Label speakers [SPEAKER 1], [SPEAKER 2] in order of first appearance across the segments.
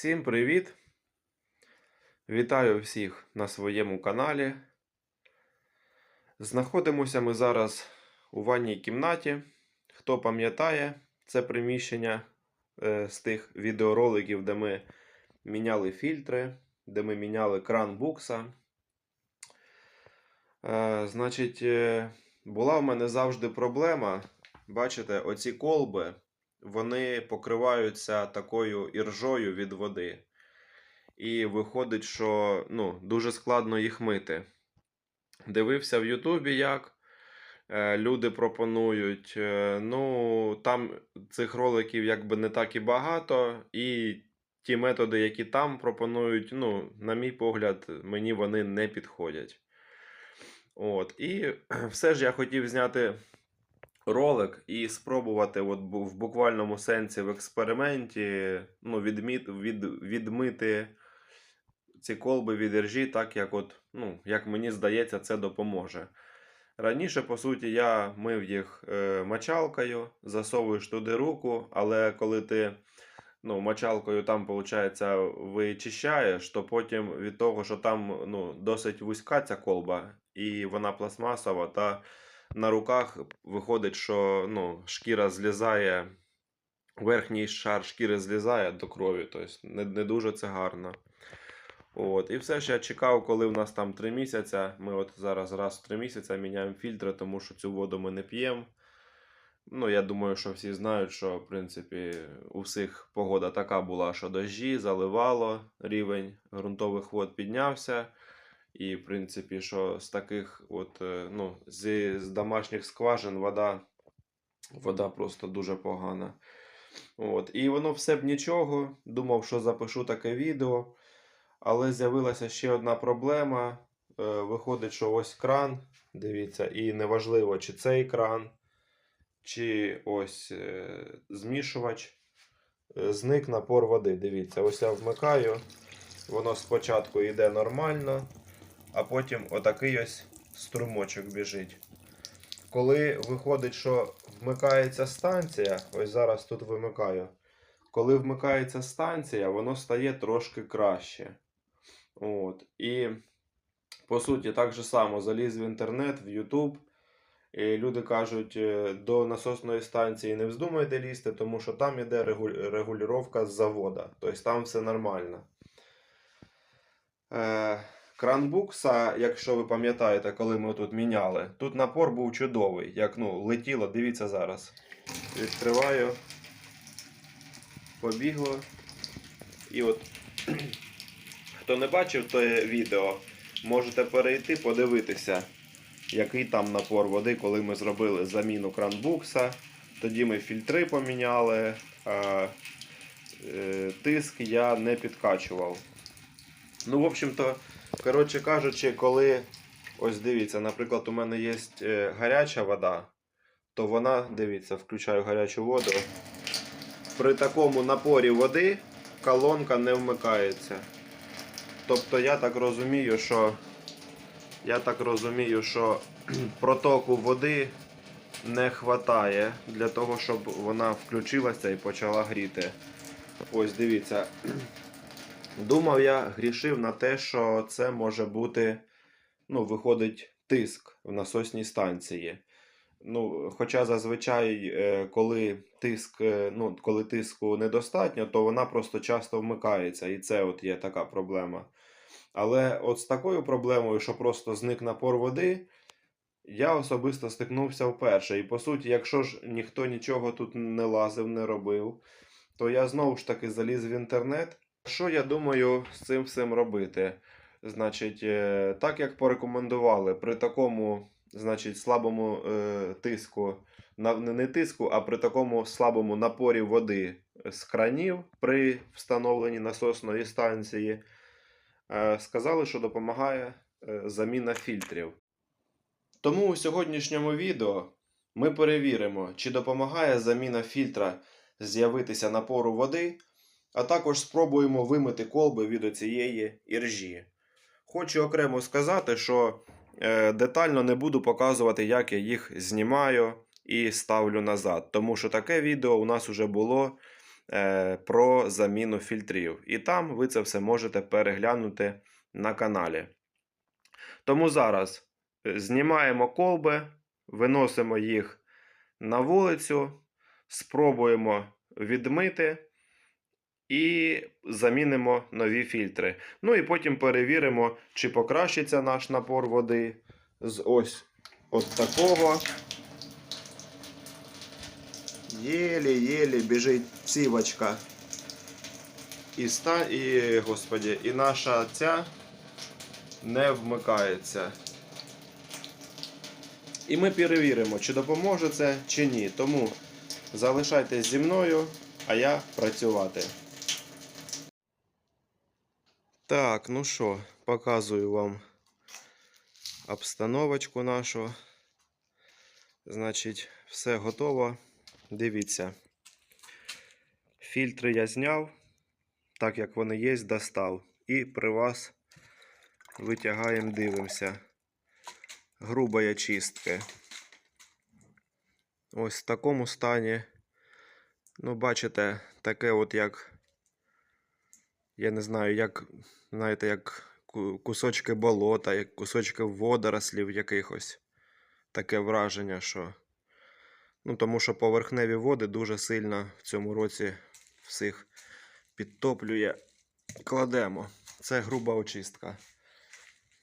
[SPEAKER 1] Всім привіт! Вітаю всіх на своєму каналі. Знаходимося ми зараз у ванній кімнаті. Хто пам'ятає це приміщення е, з тих відеороликів, де ми міняли фільтри, де ми міняли кран букса. Е, значить, е, була в мене завжди проблема. Бачите, оці колби вони покриваються такою іржою від води. І виходить, що ну, дуже складно їх мити. Дивився в Ютубі, як е, люди пропонують. Е, ну, там цих роликів якби не так і багато, і ті методи, які там пропонують, ну, на мій погляд, мені вони не підходять. От. І все ж я хотів зняти ролик і спробувати от в буквальному сенсі в експерименті ну, відміт, від, відмити ці колби від іржі, так як, от, ну, як мені здається, це допоможе. Раніше, по суті, я мив їх е, мочалкою, засовуєш туди руку, але коли ти ну, мочалкою там, виходить, вичищаєш, то потім від того, що там ну, досить вузька ця колба, і вона пластмасова, та на руках виходить, що ну, шкіра злізає, верхній шар шкіри злізає до крові, тобто не, не дуже це гарно. От. І все ж я чекав, коли в нас там 3 місяці. Ми от зараз раз в 3 місяці міняємо фільтри, тому що цю воду ми не п'ємо. Ну, я думаю, що всі знають, що в принципі у всіх погода така була, що дощі заливало, рівень ґрунтових вод піднявся. І, в принципі, що з таких, от, е, ну, з, з домашніх скважин вода, вода просто дуже погана. От. І воно все б нічого. Думав, що запишу таке відео. Але з'явилася ще одна проблема. Е, Виходить, що ось кран, дивіться, і неважливо, чи цей кран, чи ось е, змішувач. Зник напор води. Дивіться, ось я вмикаю. Воно спочатку йде нормально, а потім отакий ось струмочок біжить. Коли виходить, що вмикається станція, ось зараз тут вимикаю. Коли вмикається станція, воно стає трошки краще. От. І по суті, так же само заліз в інтернет, в YouTube. І люди кажуть, е, до насосної станції не вздумайте лізти, тому що там іде регу- регулювання з завода. Тобто там все нормально. Е, Кранбукса, якщо ви пам'ятаєте, коли ми тут міняли, тут напор був чудовий. Як ну, летіло, дивіться зараз. Відкриваю. Побігло. І от, хто не бачив те відео, можете перейти, подивитися, який там напор води, коли ми зробили заміну кранбукса. Тоді ми фільтри поміняли, а е, тиск я не підкачував. Ну, в общем-то, коротше кажучи, коли ось дивіться, наприклад, у мене є е, гаряча вода, то вона, дивіться, включаю гарячу воду. При такому напорі води колонка не вмикається. Тобто я так розумію, що я так розумію, що протоку води не вистачає для того, щоб вона включилася і почала гріти. Ось дивіться. Думав я, грішив на те, що це може бути, ну, виходить, тиск в насосній станції. Ну, хоча зазвичай, е, коли тиск, е, ну, коли тиску недостатньо, то вона просто часто вмикається, і це от є така проблема. Але от з такою проблемою, що просто зник напор води, я особисто стикнувся вперше. І по суті, якщо ж ніхто нічого тут не лазив, не робив, то я знову ж таки заліз в інтернет. Що я думаю з цим всім робити? Значить, е, так як порекомендували, при такому значить, слабому е, тиску, на, не не тиску, а при такому слабому напорі води з кранів при встановленні насосної станції, е, сказали, що допомагає е, заміна фільтрів. Тому у сьогоднішньому відео ми перевіримо, чи допомагає заміна фільтра з'явитися напору води, а також спробуємо вимити колби від оцієї іржі. Хочу окремо сказати, що е, детально не буду показувати, як я їх знімаю і ставлю назад, тому що таке відео у нас вже було е, про заміну фільтрів. І там ви це все можете переглянути на каналі. Тому зараз е, знімаємо колби, виносимо їх на вулицю, спробуємо відмити і замінимо нові фільтри. Ну і потім перевіримо, чи покращиться наш напор води з ось от такого. Єлі-єлі біжить цівочка. І, ста... і, господі, і наша ця не вмикається. І ми перевіримо, чи допоможе це, чи ні. Тому залишайтесь зі мною, а я працювати. Так, ну що, показую вам обстановочку нашу. Значить, все готово. Дивіться. Фільтри я зняв, так як вони є, достав. І при вас витягаємо, дивимося. Грубої чистки. Ось в такому стані. Ну, бачите, таке от як. Я не знаю, як, знаєте, як кусочки болота, як кусочки водорослів якихось. Таке враження, що. Ну, тому що поверхневі води дуже сильно в цьому році всіх підтоплює. Кладемо. Це груба очистка.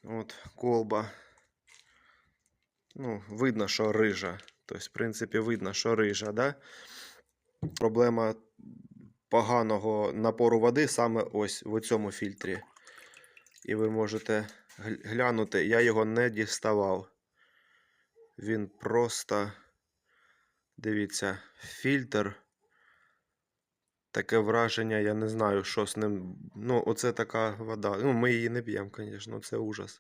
[SPEAKER 1] От, колба. Ну, видно, що рижа. Тобто, в принципі, видно, що рижа, да? Проблема поганого напору води саме ось в цьому фільтрі. І ви можете глянути, я його не діставав. Він просто. Дивіться, фільтр. Таке враження, я не знаю, що з ним. Ну, оце така вода. Ну, ми її не п'ємо, звісно, це ужас.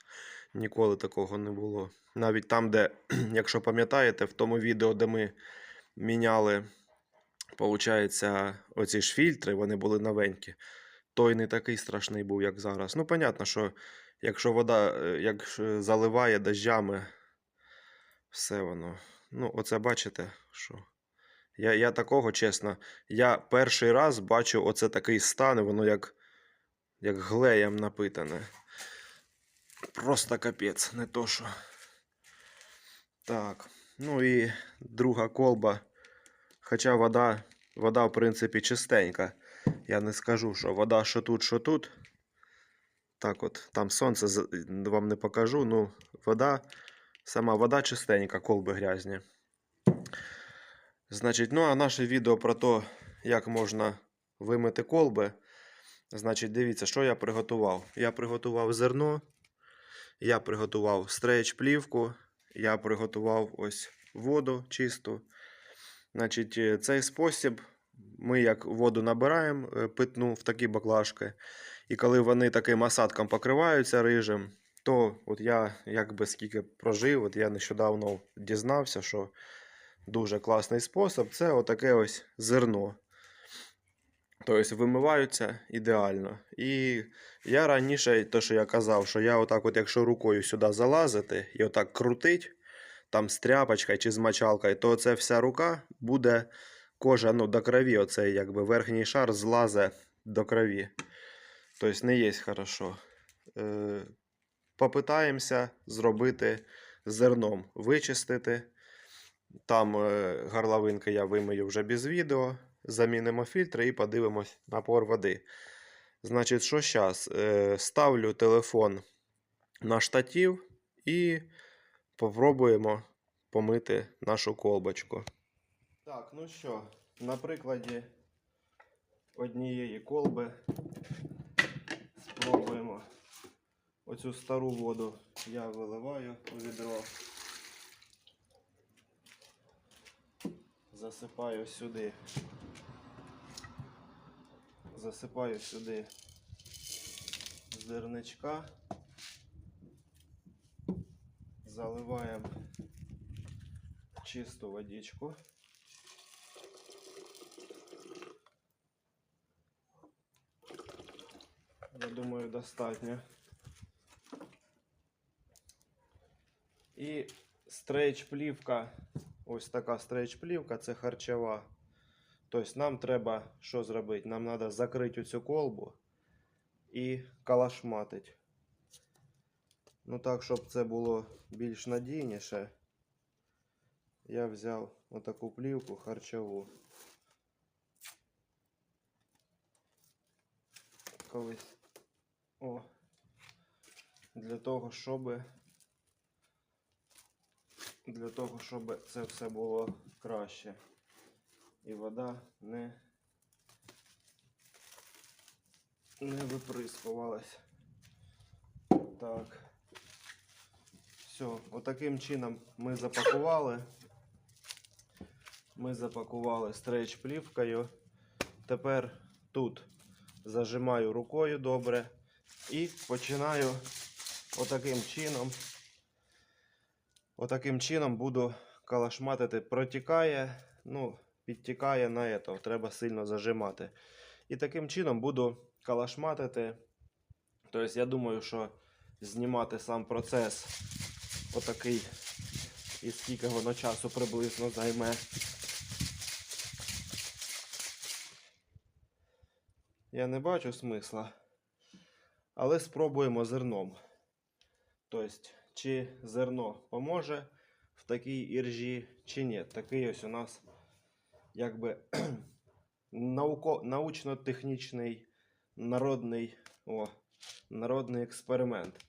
[SPEAKER 1] Ніколи такого не було. Навіть там, де, якщо пам'ятаєте, в тому відео, де ми міняли, получається, оці ж фільтри, вони були новенькі. Той не такий страшний був, як зараз. Ну, понятно, що якщо вода е, як заливає дощами, все воно. Ну, оце бачите, що. Я, я такого, чесно, я перший раз бачу оце такий стан, воно як, як глеєм напитане. Просто капець, не то що. Так, ну і друга колба. Хоча вода, вода, в принципі, чистенька. Я не скажу, що вода що тут, що тут. Так от, там сонце вам не покажу. Ну, вода, сама вода чистенька, колби грязні. Значить, ну а наше відео про те, як можна вимити колби. Значить, дивіться, що я приготував. Я приготував зерно, я приготував стрейч плівку, я приготував ось воду чисту. Значить, е, цей спосіб ми як воду набираємо е, питну в такі баклажки. І коли вони таким осадком покриваються рижем, то от я якби скільки прожив, от я нещодавно дізнався, що дуже класний спосіб це отаке ось зерно. Тобто вимиваються ідеально. І я раніше, то що я казав, що я отак, от, якщо рукою сюди залазити і отак крутить, там з тряпочкою чи з мочалкою, то це вся рука буде кожа ну, до крові, оцей якби верхній шар злазе до крові. Тобто не є хорошо. Е, попитаємося зробити зерном, вичистити. Там е, горловинки я вимию вже без відео. Замінимо фільтри і подивимось напор води. Значить, що зараз? Ставлю телефон на штатив і попробуємо помити нашу колбочку. Так, ну що, на прикладі однієї колби спробуємо оцю стару воду я виливаю у відро. Засипаю сюди. Засипаю сюди зерничка. Заливаємо чисту водичку. Я думаю, достатньо. І стрейч плівка. Ось така стрейч плівка, це харчова. Тобто нам треба що зробити? Нам треба закрити цю колбу і калашматить. Ну так, щоб це було більш надійніше, я взяв отаку плівку харчову. Колись. О. Для того, щоб для того, щоб це все було краще. І вода не, не виприскувалась. Так. Все, отаким чином ми запакували. Ми запакували стрейч плівкою. Тепер тут зажимаю рукою добре і починаю отаким чином. Отаким чином буду калашматити. Протікає, ну, підтікає на ето. Треба сильно зажимати. І таким чином буду калашматити. Тобто, я думаю, що знімати сам процес отакий і скільки воно часу приблизно займе. Я не бачу смисла. Але спробуємо зерном. Тобто, чи зерно поможе в такій іржі, чи ні. Такий ось у нас якби научно-технічний народний, о, народний експеримент.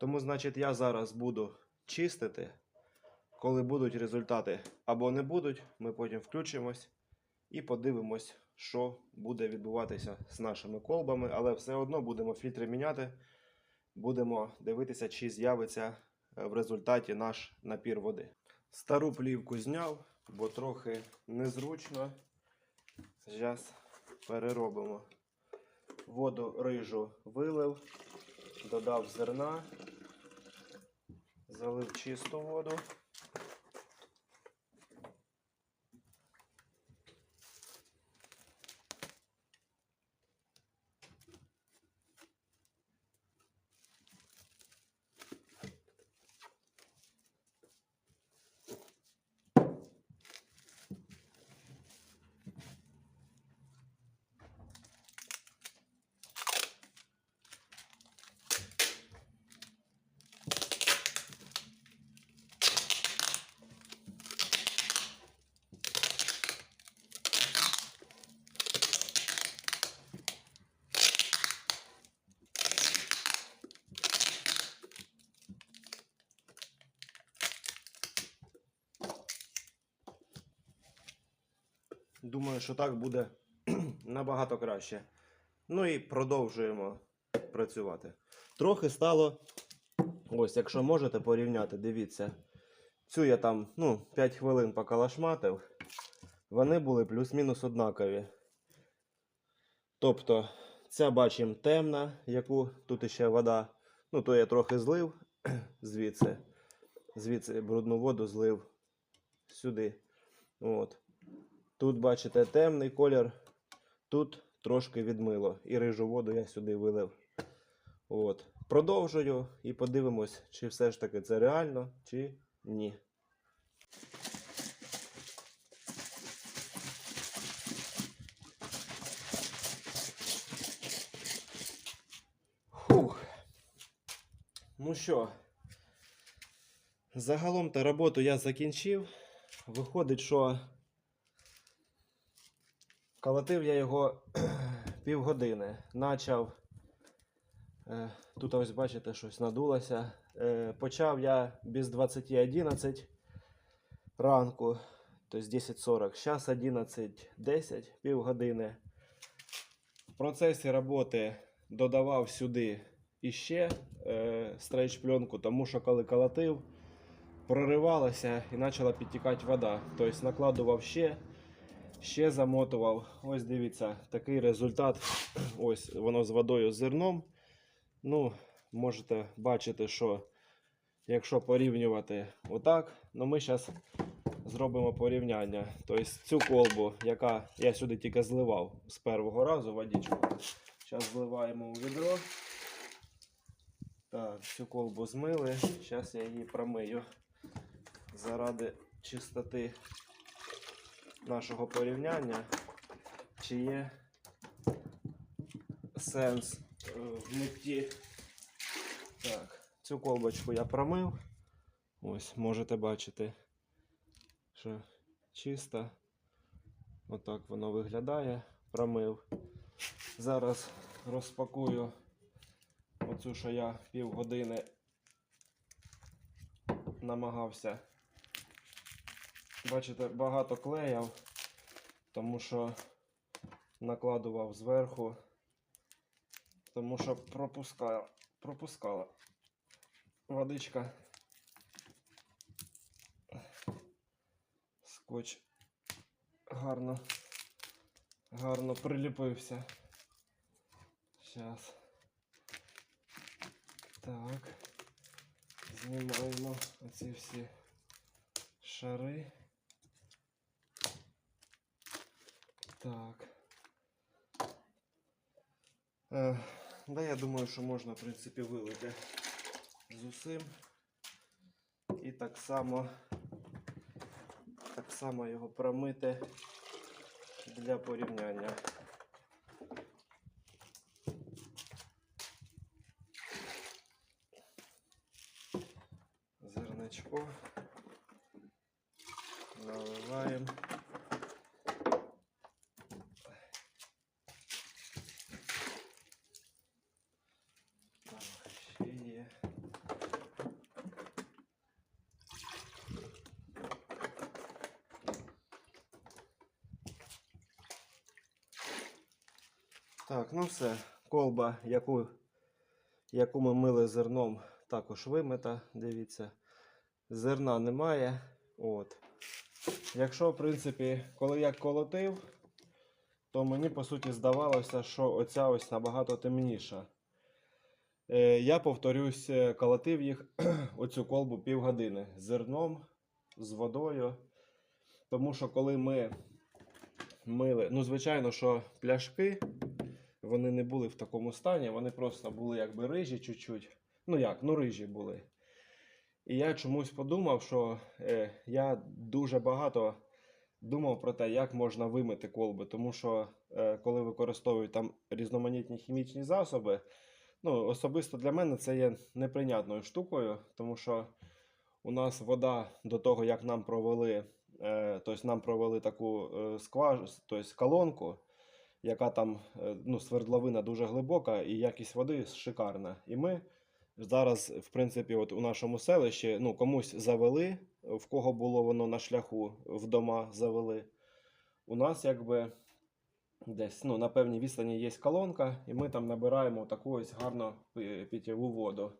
[SPEAKER 1] Тому, значить, я зараз буду чистити. Коли будуть результати або не будуть, ми потім включимось і подивимось, що буде відбуватися з нашими колбами. Але все одно будемо фільтри міняти. Будемо дивитися, чи з'явиться е, в результаті наш напір води. Стару плівку зняв, бо трохи незручно. Зараз переробимо. Воду рижу вилив, додав зерна, залив чисту воду. Думаю, що так буде набагато краще. Ну і продовжуємо працювати. Трохи стало. Ось, якщо можете порівняти, дивіться. Цю я там ну, 5 хвилин покалашматив. Вони були плюс-мінус однакові. Тобто, ця бачимо темна, яку тут ще вода. Ну, то я трохи злив звідси. Звідси брудну воду злив сюди. От. Тут, бачите, темний колір, тут трошки відмило. І рижу воду я сюди вилив. От. Продовжую і подивимось, чи все ж таки це реально, чи ні. Фух. Ну що, загалом то роботу я закінчив. Виходить, що Колотив я його півгодини. Начав. е, Тут ось бачите, щось надулося. Е, Почав я без 20.11 ранку, тобто 10.40. Зараз 11.10, півгодини. В процесі роботи додавав сюди іще е, стрейч пленку, тому що коли колотив, проривалася і почала підтікати вода. Тобто накладував ще. Ще замотував. Ось дивіться, такий результат. Ось воно з водою з зерном. Ну, можете бачити, що якщо порівнювати отак, ну ми зараз зробимо порівняння. Тобто цю колбу, яка я сюди тільки зливав з першого разу водичку. Зараз зливаємо у відро. Так, цю колбу змили. Зараз я її промию заради чистоти нашого порівняння. чи є сенс е, в митті. Так, цю колбочку я промив. Ось, можете бачити, що чисто. Отак воно виглядає. Промив. Зараз розпакую оцю, що я півгодини намагався. Бачите, багато клеяв, тому що накладував зверху, тому що пропускала, пропускала водичка. Скотч гарно, гарно приліпився. Зараз. Так. Знімаємо оці всі шари. Так. Е, да, я думаю, що можна, в принципі, вилити з усім. І так само, так само його промити для порівняння. Зерничко. Наливаємо. Так, ще є. Так, ну все. Колба, яку, яку ми мили зерном, також вимита. Дивіться. Зерна немає. От. Якщо, в принципі, коли я колотив, то мені по суті здавалося, що оця ось набагато темніша. Е, я повторюсь, е, колотив їх оцю колбу півгодини з зерном, з водою. Тому що коли ми мили, ну, звичайно, що пляшки, вони не були в такому стані, вони просто були якби рижі чуть-чуть. Ну як, ну рижі були. І я чомусь подумав, що е, я дуже багато думав про те, як можна вимити колби. Тому що е, коли використовують там різноманітні хімічні засоби, ну, особисто для мене це є неприйнятною штукою, тому що у нас вода до того, як нам провели, е, тобто нам провели таку е, скваж, тобто колонку, яка там е, ну, свердловина дуже глибока і якість води шикарна. І ми зараз, в принципі, от у нашому селищі ну, комусь завели, в кого було воно на шляху, в дома завели. У нас якби десь ну, на певній відстані є колонка, і ми там набираємо таку ось гарну пи- питьову воду.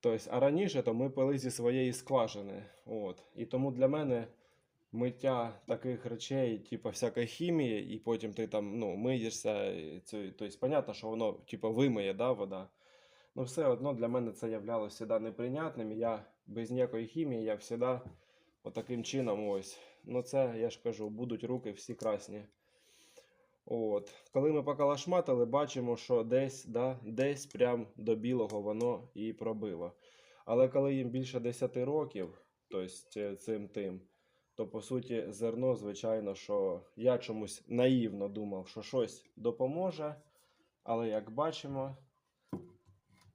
[SPEAKER 1] Тобто, а раніше то ми пили зі своєї скважини. От. І тому для мене миття таких речей, типу всякої хімії, і потім ти там ну, миєшся. Тобто, понятно, що воно типу, вимиє да, вода. Ну, все одно для мене це являлося неприйнятним. Я без ніякої хімії, я завжди отаким чином ось. Ну, це я ж кажу, будуть руки всі красні. От. Коли ми покалашматили, бачимо, що десь, да, десь прям до білого воно і пробило. Але коли їм більше 10 років, тобто цим тим, то по суті зерно, звичайно, що я чомусь наївно думав, що щось допоможе. Але як бачимо,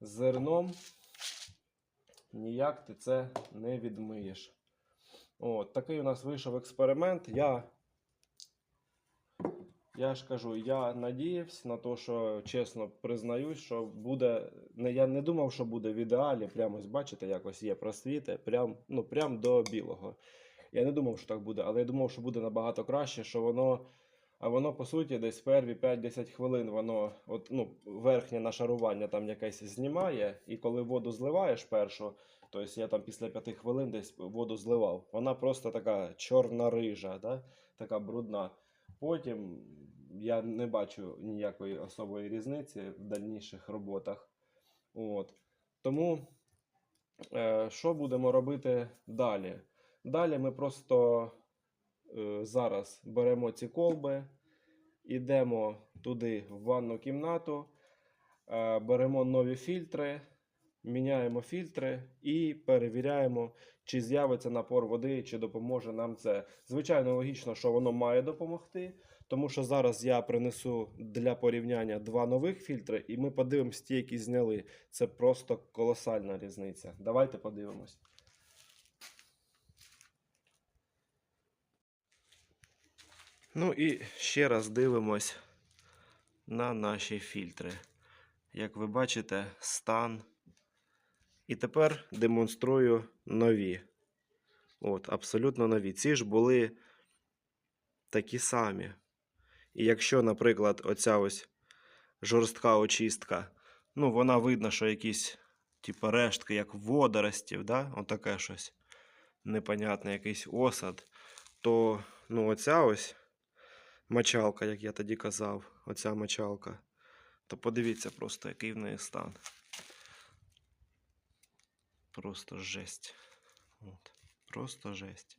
[SPEAKER 1] зерном ніяк ти це не відмиєш. От, такий у нас вийшов експеримент. Я, я ж кажу, я надіявся на те, що чесно признаюсь, що буде. Не, я не думав, що буде в ідеалі. Прямо бачите, якось є просвіти, прям, ну, прям до білого. Я не думав, що так буде, але я думав, що буде набагато краще, що воно. А воно, по суті, десь перві 5-10 хвилин воно, от, ну, верхнє нашарування там якесь знімає, і коли воду зливаєш першу, тобто я там після 5 хвилин десь воду зливав, вона просто така чорна рижа, да? така брудна. Потім я не бачу ніякої особої різниці в дальніших роботах. От. Тому е, що будемо робити далі? Далі ми просто е, зараз беремо ці колби, йдемо туди в ванну кімнату, е, беремо нові фільтри, міняємо фільтри і перевіряємо, чи з'явиться напор води, чи допоможе нам це. Звичайно, логічно, що воно має допомогти,
[SPEAKER 2] Тому що зараз я принесу для порівняння два нових фільтри, і ми подивимося ті, які зняли. Це просто колосальна різниця. Давайте подивимось. Ну і ще раз дивимось на наші фільтри. Як ви бачите, стан. І тепер демонструю нові. От, абсолютно нові. Ці ж були такі самі. І якщо, наприклад, оця ось жорстка очистка, ну, вона видно, що якісь, типу, рештки, як водоростів, да? отаке щось непонятне, якийсь осад, то ну, оця ось мочалка, як я тоді казав, оця мочалка, то подивіться просто, який в неї стан. Просто жесть. От. Просто жесть.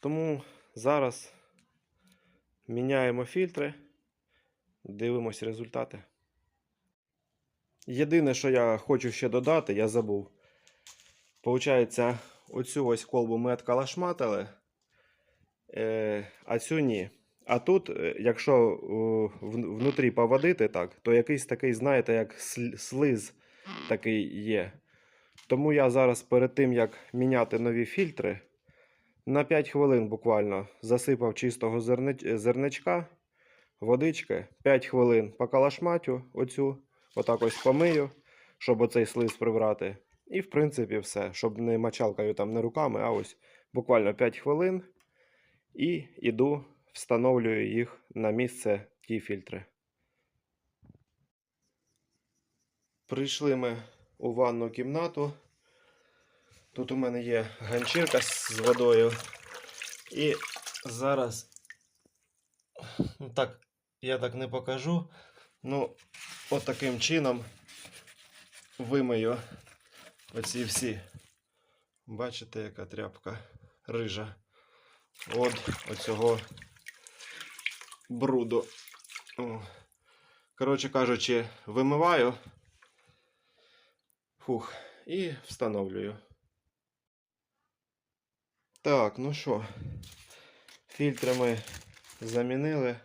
[SPEAKER 2] Тому зараз міняємо фільтри, дивимось результати. Єдине, що я хочу ще додати, я забув. Получається, оцю ось колбу ми откалашматили, а цю ні. А тут, е, якщо е, внутрі поводити так, то якийсь такий, знаєте, як слиз такий є. Тому я зараз перед тим, як міняти нові фільтри, на 5 хвилин буквально засипав чистого зерни- зерничка, водички, 5 хвилин покалашматю оцю, отак ось помию, щоб оцей слиз прибрати. І в принципі все, щоб не мочалкою там не руками, а ось буквально 5 хвилин. І іду, встановлюю їх на місце ті фільтри. Прийшли ми у ванну кімнату. Тут у мене є ганчірка з водою. І зараз. Ну так, я так не покажу. Ну, от таким чином вимию оці всі. Бачите, яка тряпка рижа. От оцього бруду. Коротше кажучи, вимиваю. Фух, і встановлюю. Так, ну що, фільтри ми замінили.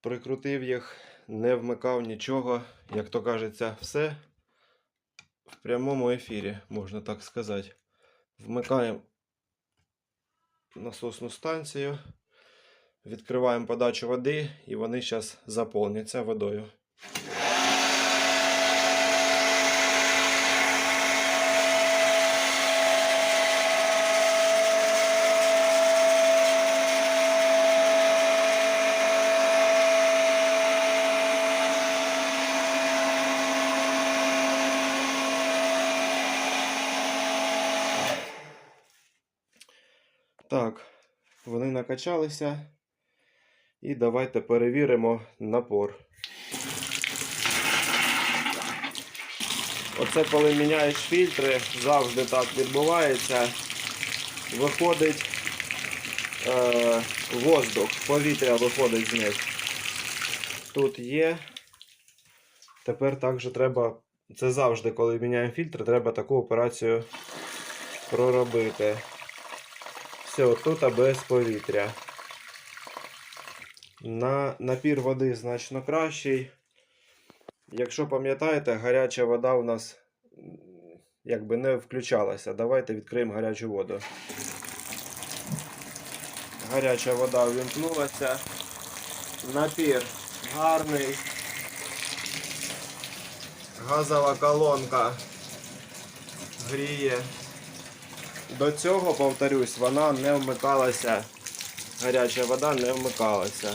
[SPEAKER 2] Прикрутив їх, не вмикав нічого, як то кажеться, все в прямому ефірі, можна так сказати. Вмикаємо насосну станцію, відкриваємо подачу води і вони зараз заповняться водою. Так, вони накачалися. І давайте перевіримо напор. Оце коли міняєш фільтри, завжди так відбувається. Виходить е, воздух, повітря виходить з них. Тут є. Тепер також треба. Це завжди, коли міняємо фільтр, треба таку операцію проробити. Все, тут без повітря. На напір води значно кращий. Якщо пам'ятаєте, гаряча вода у нас якби не включалася. Давайте відкриємо гарячу воду. Гаряча вода увімкнулася. Напір гарний. Газова колонка гріє. До цього, повторюсь, вона не вмикалася. Гаряча вода не вмикалася.